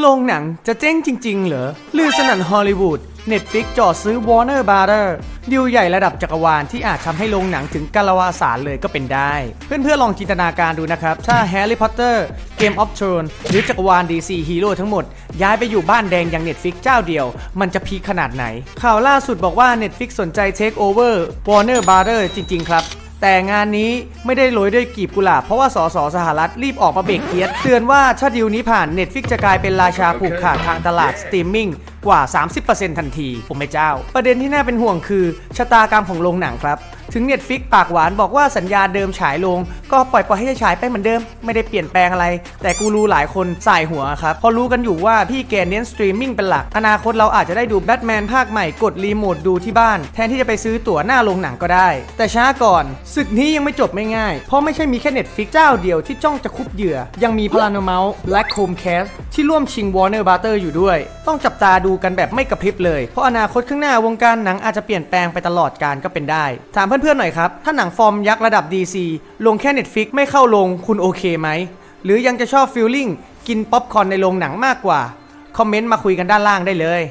โรงหนังจะเจ๊งจริง ๆ เหรอลือสนั่นฮอลลีวูด Netflix จ่อซื้อ Warner Brother ดีลใหญ่ระดับจักรวาลที่อาจทำให้โรงหนังถึงกาลวาสารเลยก็เป็นได้ เพื่อนๆลองจินตนาการดูนะครับ ถ้า Harry Potter Game of Thrones หรือจักรวาล DC ฮีโร่ทั้งหมด ย้ายไปอยู่บ้านแดงอย่าง Netflix เจ้าเดียว มันจะพีขนาดไหน ข่าวล่าสุดบอกว่า Netflix สนใจ Take Over Warner Brother จริง ๆ ครับ แต่งานนี้ไม่ได้โรยด้วยกีบกุหลาบ เพราะว่าสสสหรัฐรีบออกมาเบรกเกียรเตือนว่าถ้าดิวนี้ผ่าน Netflix จะกลายเป็นราชาผูกขาดทางตลาดสตรีมมิ่ง กว่า 30%ทันที ผมไม่เจ้า ประเด็นที่น่าเป็นห่วงคือ ชะตากรรมของโรงหนังครับ ถึง Netflix ปากหวานบอกว่าสัญญาเดิมฉายลง ก็ปล่อยปล่อยให้ฉายไปเหมือนเดิม ไม่ได้เปลี่ยนแปลงอะไร แต่กูรู้หลายคนสายหัวครับพราะรู้กันอยู่ว่าพี่แกเน้นสตรีมมิ่งเป็นหลัก อนาคตเราอาจจะได้ดูแบทแมนภาคใหม่กดรีโมทดูที่บ้าน แทนที่จะไปซื้อตั๋วหน้าโรงหนังก็ได้ แต่ช้าก่อนศึกนี้ยังไม่จบไม่ง่าย เพราะไม่ใช่มีแค่ Netflix เจ้าเดียวที่จ้องจะคุบเหยื่อ ยังมี Paramount และ Chromecast ที่ร่วมชิง Warner Brother อยู่ด้วย ต้องจับตาดูกันแบบไม่กระพริบเลย เพราะอนาคตข้างหน้าวงการหนังอาจจะเปลี่ยนแปลงไปตลอดการก็เป็นได้ ถามเพื่อนๆหน่อยครับ ถ้าหนังฟอร์มยักษ์ระดับ DC ลงแค่ Netflix ไม่เข้าลงคุณโอเคไหม หรือยังจะชอบฟิลลิ่งกินป๊อปคอร์นในโรงหนังมากกว่า คอมเมนต์มาคุยกันด้านล่างได้เลย